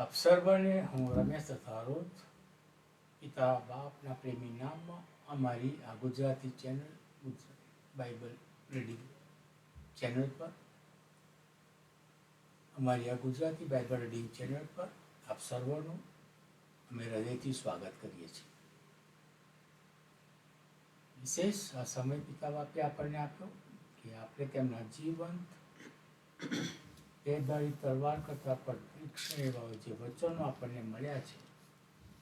આપ સર્વને હું રમેશ તથારોત પિતા બાપના પ્રેમી નામમાં અમારી આ Gujarati channel Bible reading channel પર અમારી આ ગુજરાતી બાઇબલ રીડિંગ ચેનલ પર આપ સર્વનું અમે હૃદયથી સ્વાગત કરીએ છીએ વિશેષ આ સમય પિતા બાપે આપણને આપ્યો કે આપણે તેમના જીવંત ભેદભાવી તલવાર કરતાં પણ તીક્ષ્ણ એવા હોય જે વચનો આપણને મળ્યા છે.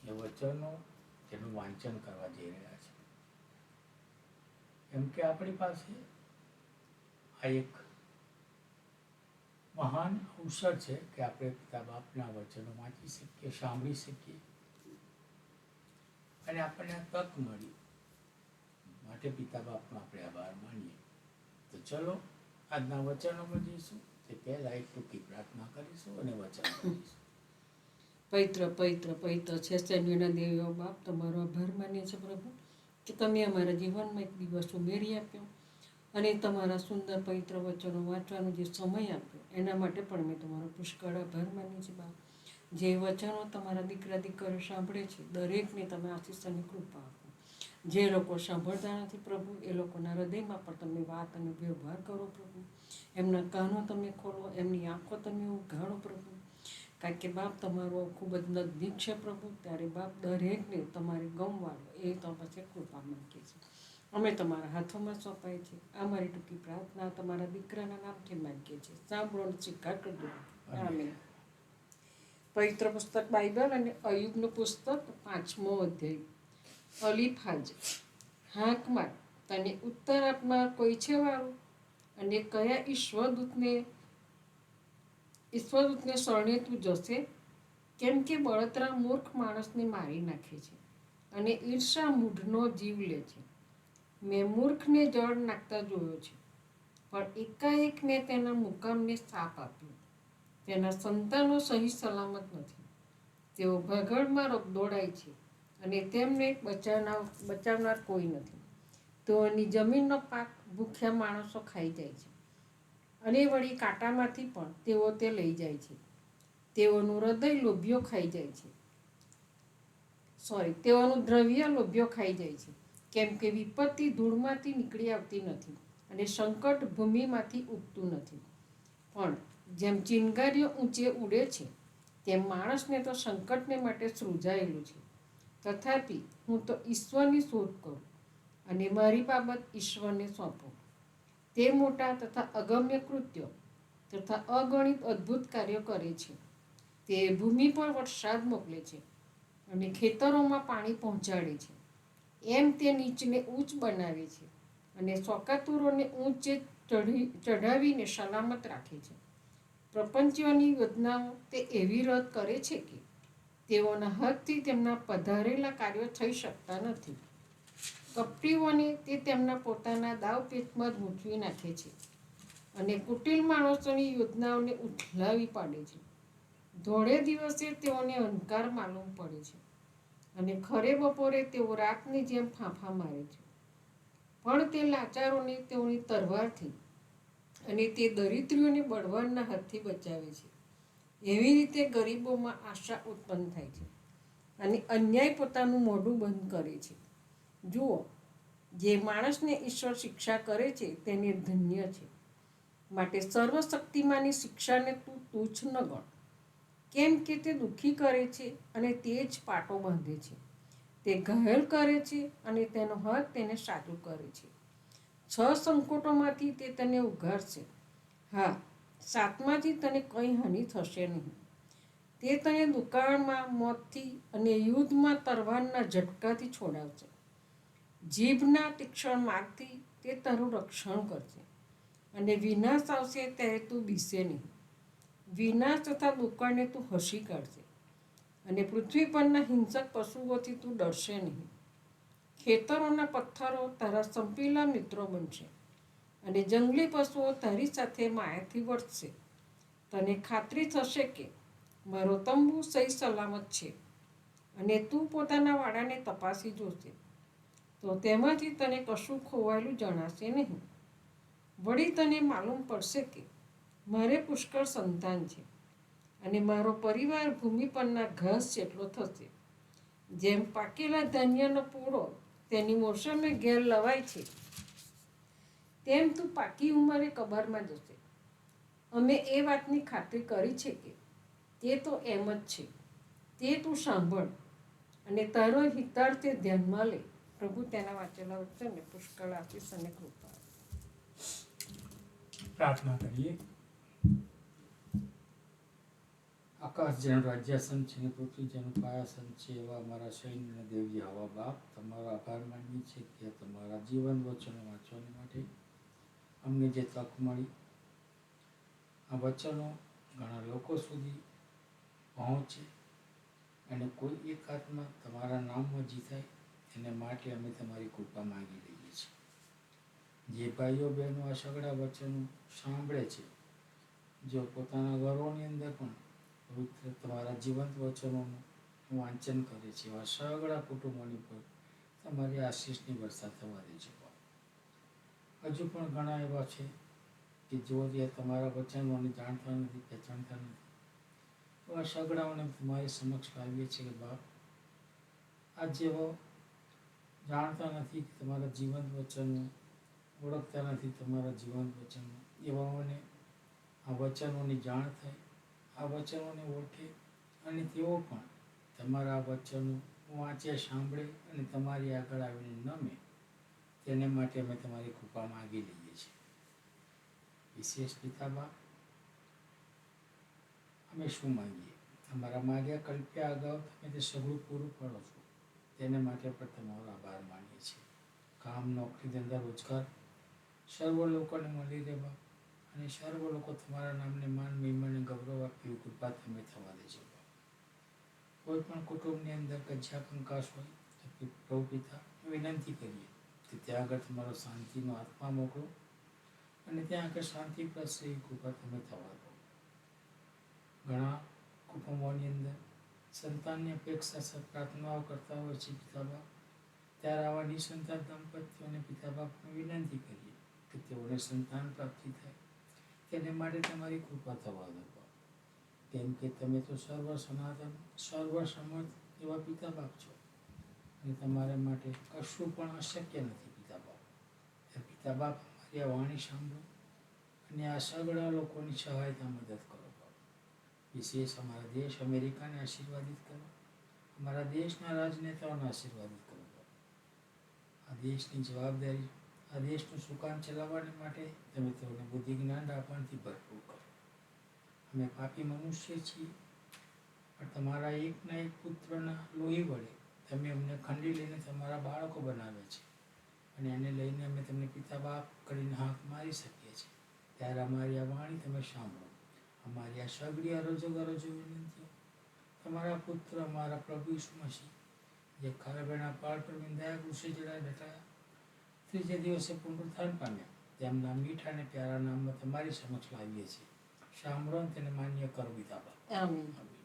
એ વચનો તેનું વાંચન કરવા જઈ રહ્યા છે. કેમ કે આપણી પાસે આ એક મહાન અવસર છે કે આપણે પિતા બાપના વચનો વાંચી શકીએ, સાંભળી શકીએ. અને આપણને આ તક મળી. માટે પિતા બાપનો આપણે આભાર માનીએ. તો ચલો આજના વચનોમાં જઈશું. તે એક ટૂંકી પ્રાર્થના કરીશું અને વચન કરીશું. પવિત્ર પવિત્ર છે, સૈન્યના દેવીઓ બાપ, તમારો આભાર માનીએ છે પ્રભુ, કે તમે અમારા જીવનમાં એક દિવસ ઉમેરી આપ્યો અને તમારા સુંદર, પવિત્ર વચનો વાંચવાનો જે સમય આપ્યો, એના માટે પણ મેં તમારો પુષ્કળ આભાર માનીએ છીએ બાપ. જે વચનો તમારા દીકરા, દીકરીઓ સાંભળે છે, દરેકને તમે આશીષની કૃપા આપો. જે લોકો સાંભળતા નથી પ્રભુ એ લોકોના હૃદયમાં પણ તમે વાત અને વ્યવહાર કરો પ્રભુ. એમના કાનો તમે ખોલો એમની આંખો તમે ઉઘાડો પ્રભુ. કારણ કે બાપ તમારો ખૂબ જ નજદીક છે પ્રભુ ત્યારે બાપ દરેકને તમારે ગમવાળો એ તો પછી કૃપા માંગીએ છીએ અમે તમારા હાથોમાં સોંપાય છે. આ મારી ટૂંકી પ્રાર્થના તમારા દીકરાના નામથી માંગીએ છીએ. સાંભળો સ્વીકાર કરજો આમે પવિત્ર પુસ્તક બાઇબલ અને અયુગનું પુસ્તક પાંચમો અધ્યાય. અલીફાજ હાંકમાં, તને ઉત્તર આપનાર કોઈ છે વાળું અને કયા ઈશ્વરદૂતને ઈશ્વરદૂતને શરણે તું જશે? કેમ કે બળતરા મૂર્ખ માણસને મારી નાખે છે અને ઈર્ષા મૂઢનો જીવ લે છે. મેં મૂર્ખને જળ નાખતા જોયો છે, પણ એકાએક મેં તેના મુકામને સાપ આપ્યો. તેના સંતાનો સહી સલામત નથી. તેઓ ભગડમાં દોડાય છે. અને તેમને બચાવનાર બચાવનાર કોઈ નથી. તેઓની જમીનનો પાક ભૂખ્યા માણસો ખાઈ જાય છે. અને વળી કાંટામાંથી પણ તેઓ તે લઈ જાય છે. તેઓનું હૃદય લોભ્યો ખાઈ જાય છે. સોરી તેઓનું દ્રવ્ય લોભ્યો ખાઈ જાય છે. કેમ કે વિપત્તિ ધૂળમાંથી નીકળી આવતી નથી અને સંકટ ભૂમિમાંથી ઉગતું નથી. પણ જેમ ચિનગારીઓ ઊંચે ઉડે છે, તેમ માણસને તો સંકટને માટે સૃજાયેલું છે. તથાપિ હું તો ઈશ્વરની શોધ કરું અને મારી બાબત ઈશ્વરને સોંપું. તે મોટા તથા અગમ્ય કૃત્યો તથા અગણિત અદ્ભુત કાર્યો કરે છે. તે ભૂમિ પર વરસાદ મોકલે છે અને ખેતરોમાં પાણી પહોંચાડે છે. એમ તે નીચને ઊંચ બનાવે છે અને સોકાતુરોને ઊંચે ચઢી, ચઢાવીને સલામત રાખે છે. પ્રપંચોની યોજનાઓ તે એવી રદ કરે છે કે તેઓના હદથી તેમના પધારેલા કાર્યો થઈ શકતા નથી. કપટીઓને તે તેમના પોતાના દાવપેચમાં જ મૂકવી નાખે છે અને કુટિલ માણસોની યોજનાઓને ઉથલાવી પાડે છે. ધોળે દિવસે તેઓને અંધકાર માલુમ પડે છે અને ખરે બપોરે તેઓ રાતની જેમ ફાંફા મારે છે. પણ તે લાચારોને તેઓની તરવારથી અને તે દરિદ્રીઓને બળવાનના હાથથી બચાવે છે. એવી રીતે ગરીબોમાં આશા ઉત્પન્ન થાય છે અને અન્યાય પોતાનું મોઢું બંધ કરે છે. જુઓ, જે માણસને ઈશ્વર શિક્ષા કરે છે તેને ધન્ય છે. માટે સર્વશક્તિમાની શિક્ષાને તું તુચ્છ ન ગણ. કેમ કે તે દુઃખી કરે છે અને તે જ પાટો બાંધે છે. તે ઘાયલ કરે છે અને તેનો હક તેને સાચું કરે છે. છ સંકોટોમાંથી તે તને ઉઘાડશે. હા સાતમાંથી તને કંઈ હાનિ થશે નહીં. તે તને દુકાળમાં, મોતથી અને યુદ્ધમાં તરવારના ઝટકાથી છોડાવશે. જીભના તીક્ષણ માર્ગથી તે તારું રક્ષણ કરશે અને વિનાશ આવશે ત્યારે તું બીસે નહીં. વિનાશ તથા દુકાળને તું હસી કાઢશે અને પૃથ્વી પરના હિંસક પશુઓથી તું ડરશે નહીં. ખેતરોના પથ્થરો તારા સંપીલા મિત્રો બનશે. અને જંગલી પશુઓ તારી સાથે માયાથી વર્તશે. તને ખાતરી થશે કે મારો તંબુ સહી સલામત છે અને તું પોતાના વાડાને તપાસી જોશે. તો તેમાંથી તને કશું ખોવાયેલું જણાશે નહીં. વળી તને માલુમ પડશે કે મારે પુષ્કળ સંતાન છે અને મારો પરિવાર ભૂમિ પરના ઘાસ જેટલો થશે. જેમ પાકેલા ધાન્યનો પૂળો, તેની મોસમે ઘેર લવાય છે. તેમ તું પાકી ઉંમરે કબરમાં જશે. અમે એ વાતની ખાતરી કરી છે કે તે તો એમ જ છે. તે તું સાંભળ અને તારો હિતાર્થ તે ધ્યાનમાં લે. પ્રભુ તેના વાંચેલા વચનને પુષ્કળ આપીશ અને કૃપા પ્રાર્થના કરીએ. આકાશ જેનું રાજ્યાસન છે ને પૃથ્વી જેનું પાયાસન છે એવા અમારા સૈન્ય દેવજી હવા બાપ. તમારો આભાર માનીએ છીએ કે તમારા જીવન વચનો વાંચવા માટે અમને જે તક મળી, આ વચનો ઘણા લોકો સુધી પહોંચે અને કોઈ એક આત્મા તમારા નામમાં જીતાય, એને માટે અમે તમારી કૃપા માંગી લઈએ છીએ. જે ભાઈઓ બહેનો આ સગડા વચનો સાંભળે છે જો પોતાના ઘરોની અંદર પણ પવિત્ર તમારા જીવંત વચનોનું વાંચન કરે છે, એવા સગડા કુટુંબોની પર તમારી આશીષની વર્ષા થવા દેજો. હજુ પણ ઘણા એવા છે કે જો જે તમારા વચનોને જાણતા નથી, પહેચાણતા નથી. એવા સગડાઓને તમારી સમક્ષ લાવીએ છીએ કે બાપ. આ જેવો જાણતા નથી કે તમારા જીવંત વચનો, ઓળખતા નથી તમારા જીવન વચનો, એવાઓને આ વચનોની જાણ થાય, આ વચનોને ઓળખે અને તેઓ પણ તમારા વચનો વાંચે, સાંભળે અને તમારી આગળ આવીને નમે. તેને માટે અમે તમારી કૃપા માગી લઈએ છીએ. વિશેષ પિતાબા અમે શું માગીએ? અમારા માગ્યા કલ્પ્યા અગાઉ તમે તે સગળું પૂરું પાડો છો, તેને માટે પણ તમારો આભાર માનીએ છીએ. કામ, નોકરી, ધંધા, રોજગાર સર્વ લોકોને મળી રહેવા અને સર્વ લોકો તમારા નામને માન, મહિમા ગૌરવ આપી કૃપા તમે થવા દેજો. કોઈ પણ કુટુંબની અંદર કજ્જા કંકાશ હોય તો પ્રભુ પિતા વિનંતી કરીએ કે ત્યાં આગળ તમારો શાંતિનો આત્મા મોકલો અને ત્યાં આગળ શાંતિ પ્રસરે એ કૃપા તમે થવા દો. ઘણા કુટુંબોની અંદર સંતાનની અપેક્ષા પ્રાર્થનાઓ કરતા હોય છે પિતાબા ત્યારે આવા નિસંતાન દંપતીઓને પિતાબાપને વિનંતી કરીએ કે તેઓને સંતાન પ્રાપ્તિ થાય. તેને માટે તમારી કૃપા થવા દો કેમ કે તમે તો સર્વ સનાતન, સર્વ સમર્થ એવા પિતા છો. અને તમારા માટે કશું પણ અશક્ય નથી, પિતા બાપ. એ પિતા બાપ અમારી આ વાણી સાંભળો અને આ સગળા લોકોની સહાયતા મદદ કરો, બાપ. વિશેષ અમારા દેશ અમેરિકાને આશીર્વાદિત કરો, અમારા દેશના રાજનેતાઓને આશીર્વાદિત કરો, બાપ. આ દેશની જવાબદારી, આ દેશનું સુકાન ચલાવવાને માટે તમે તેઓને બુદ્ધિ જ્ઞાન આપવાથી ભરપૂર કરો. અમે પાપી મનુષ્ય છીએ, પણ તમારા એકના એક પુત્રના લોહી વડે તમે અમને ખંડી લઈને તમારા બાળકો બનાવે છે. અને એને લઈને અમે તમને પિતા બાપ કરીને હાંક મારી શકીએ છીએ. ત્યારે અમારી આ વાણી તમે સાંભળો. અમારી આ સગડી અરજો ગરજો વિનંતીઓ. તમારા પુત્ર અમારા પ્રભુ ઈસુ મસીહ જે ખારબેના પાળ પર વિંધાયા કૃષિ જડા બેઠા ત્રીજે દિવસે પુનરુત્થાન પામ્યા. તેમના મીઠા અને પ્યારા નામમાં તમારી સમક્ષ લાવીએ છીએ. સાંભળો તેને માન્ય કરો આમીન.